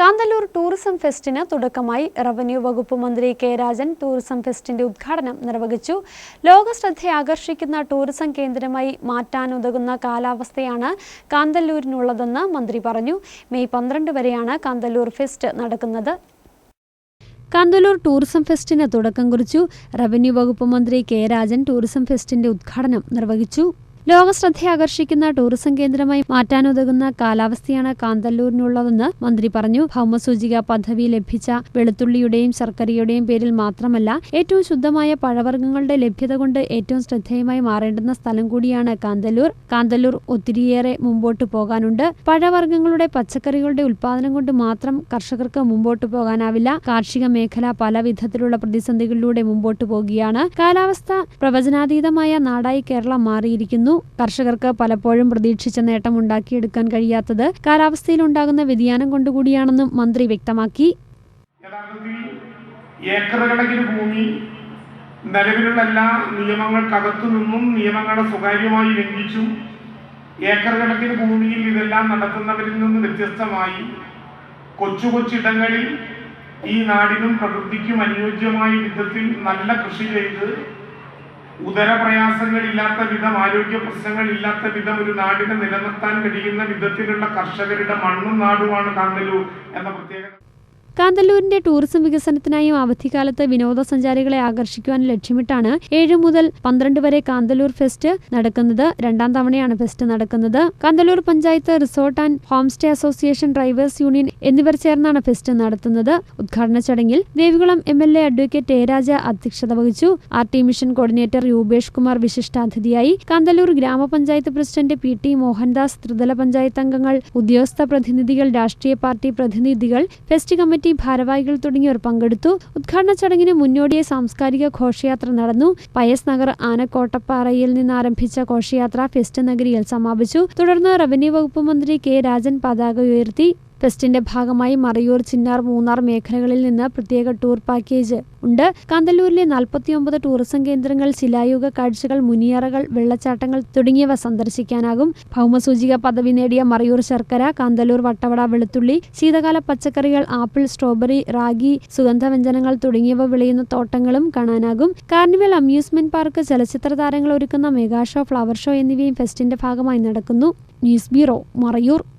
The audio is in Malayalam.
കാന്തല്ലൂർ ടൂറിസം ഫെസ്റ്റിന് തുടക്കമായി റവന്യൂ വകുപ്പ് മന്ത്രി കെ രാജൻ ടൂറിസം ഫെസ്റ്റിന്റെ ഉദ്ഘാടനം നിർവഹിച്ചു. ലോകശ്രദ്ധ ആകർഷിക്കുന്ന ടൂറിസം കേന്ദ്രമായി മാറ്റാനുതകുന്ന കാലാവസ്ഥയാണ് കാന്തല്ലൂരിനുള്ളതെന്ന് മന്ത്രി പറഞ്ഞു. മെയ് പന്ത്രണ്ട് വരെയാണ് കാന്തല്ലൂർ ഫെസ്റ്റ് നടക്കുന്നത്. കാന്തല്ലൂർ ടൂറിസം ഫെസ്റ്റിന് തുടക്കം കുറിച്ചു. റവന്യൂ വകുപ്പ് മന്ത്രി കെ രാജൻ ടൂറിസം ഫെസ്റ്റിന്റെ ഉദ്ഘാടനം നിർവഹിച്ചു. ലോകശ്രദ്ധ ആകർഷിക്കുന്ന ടൂറിസം കേന്ദ്രമായി മാറ്റാനുതകുന്ന കാലാവസ്ഥയാണ് കാന്തല്ലൂരിനുള്ളതെന്ന് മന്ത്രി പറഞ്ഞു. ഭൗമസൂചിക പദവി ലഭിച്ച വെളുത്തുള്ളിയുടെയും ശർക്കരയുടെയും പേരിൽ മാത്രമല്ല ഏറ്റവും ശുദ്ധമായ പഴവർഗങ്ങളുടെ ലഭ്യത കൊണ്ട് ഏറ്റവും ശ്രദ്ധേയമായി മാറേണ്ടുന്ന സ്ഥലം കൂടിയാണ് കാന്തല്ലൂർ. കാന്തല്ലൂർ ഒത്തിരിയേറെ മുമ്പോട്ട് പോകാനുണ്ട്. പഴവർഗങ്ങളുടെ പച്ചക്കറികളുടെ ഉൽപാദനം കൊണ്ട് മാത്രം കർഷകർക്ക് മുമ്പോട്ട് പോകാനാവില്ല. കാർഷിക മേഖല പല വിധത്തിലുള്ള പ്രതിസന്ധികളിലൂടെ മുമ്പോട്ട് പോകുകയാണ്. കാലാവസ്ഥ പ്രവചനാതീതമായ നാടായി കേരളം മാറിയിരിക്കുന്നു. കർഷകർക്ക് പലപ്പോഴും പ്രതീക്ഷിച്ച നേട്ടം ഉണ്ടാക്കിയെടുക്കാൻ കഴിയാത്തത് കാലാവസ്ഥയിലുണ്ടാകുന്ന വ്യതിയാനം കൊണ്ടുകൂടിയാണെന്നും മന്ത്രി വ്യക്തമാക്കി. ഏക്കർ കണക്കിന് ഭൂമി നിലവിലുള്ള എല്ലാ നിയമങ്ങൾക്കകത്തു നിന്നും നിയമങ്ങളെ സ്വകാര്യമായി ലംഘിച്ചും ഏക്കർ കണക്കിന് ഭൂമിയിൽ ഇതെല്ലാം നടത്തുന്നവരിൽ നിന്ന് വ്യത്യസ്തമായി കൊച്ചു കൊച്ചിടങ്ങളിൽ ഈ നാടിനും പ്രകൃതിക്കും അനുയോജ്യമായ വിധത്തിൽ നല്ല കൃഷി ചെയ്ത് ഉദരപ്രയാസങ്ങളില്ലാത്ത വിധം ആരോഗ്യ പ്രശ്നങ്ങൾ ഇല്ലാത്ത വിധം ഒരു നാടിനെ നിലനിർത്താൻ കഴിയുന്ന വിധത്തിലുള്ള കർഷകരുടെ മണ്ണും നാടുമാണ് കാന്തല്ലൂർ എന്ന പ്രത്യേകത. കാന്തല്ലൂരിന്റെ ടൂറിസം വികസനത്തിനായും അവധിക്കാലത്ത് വിനോദസഞ്ചാരികളെ ആകർഷിക്കുവാൻ ലക്ഷ്യമിട്ടാണ് ഏഴ് മുതൽ പന്ത്രണ്ട് വരെ കാന്തല്ലൂർ ഫെസ്റ്റ് നടക്കുന്നത്. രണ്ടാം തവണയാണ് ഫെസ്റ്റ് നടക്കുന്നത്. Kanthalloor panchayat resort and home stay association drivers union എന്നിവർ ചേർന്നാണ് ഫെസ്റ്റ് നടത്തുന്നത്. ഉദ്ഘാടന ചടങ്ങിൽ Devikulam M L A advocate E Raja അധ്യക്ഷത വഹിച്ചു. R T mission coordinator Rupesh Kumar വിശിഷ്ടാതിഥിയായി. Kanthalloor ഗ്രാമപഞ്ചായത്ത് പ്രസിഡന്റ് പി ടി മോഹൻദാസ് ത്രിതല പഞ്ചായത്ത് അംഗങ്ങൾ ഉദ്യോഗസ്ഥ പ്രതിനിധികൾ രാഷ്ട്രീയ പാർട്ടി പ്രതിനിധികൾ ഫെസ്റ്റ് കമ്മിറ്റി ഭാരവാഹികൾ തുടങ്ങിയവർ പങ്കെടുത്തു. ഉദ്ഘാടന ചടങ്ങിന് മുന്നോടിയായി സാംസ്കാരിക ഘോഷയാത്ര നടന്നു. പയസ് നഗർ ആനക്കോട്ടപ്പാറയിൽ നിന്ന് ആരംഭിച്ച ഘോഷയാത്ര ഫെസ്റ്റ് നഗരിയിൽ സമാപിച്ചു. തുടർന്ന് റവന്യൂ വകുപ്പ് മന്ത്രി കെ രാജൻ പതാക ഉയർത്തി. ഫെസ്റ്റിന്റെ ഭാഗമായി മറയൂർ ചിന്നാർ മൂന്നാർ മേഖലകളിൽ നിന്ന് പ്രത്യേക ടൂർ പാക്കേജ് ഉണ്ട്. കാന്തല്ലൂരിലെ നാൽപ്പത്തിയൊമ്പത് ടൂറിസം കേന്ദ്രങ്ങൾ ശിലായുഗ കാഴ്ചകൾ മുനിയറകൾ വെള്ളച്ചാട്ടങ്ങൾ തുടങ്ങിയവ സന്ദർശിക്കാനാകും. ഭൗമസൂചിക പദവി നേടിയ മറയൂർ ശർക്കര കാന്തല്ലൂർ വട്ടവട വെളുത്തുള്ളി ശീതകാല പച്ചക്കറികൾ ആപ്പിൾ സ്ട്രോബെറി റാഗി സുഗന്ധവ്യഞ്ജനങ്ങൾ തുടങ്ങിയവ വിളയുന്ന തോട്ടങ്ങളും കാണാനാകും. കാർണിവൽ അമ്യൂസ്മെന്റ് പാർക്ക് ചലച്ചിത്ര താരങ്ങൾ ഒരുക്കുന്ന മെഗാ ഷോ ഫ്ലവർ ഷോ എന്നിവയും ഫെസ്റ്റിന്റെ ഭാഗമായി നടക്കുന്നു. News bureau Marayoor.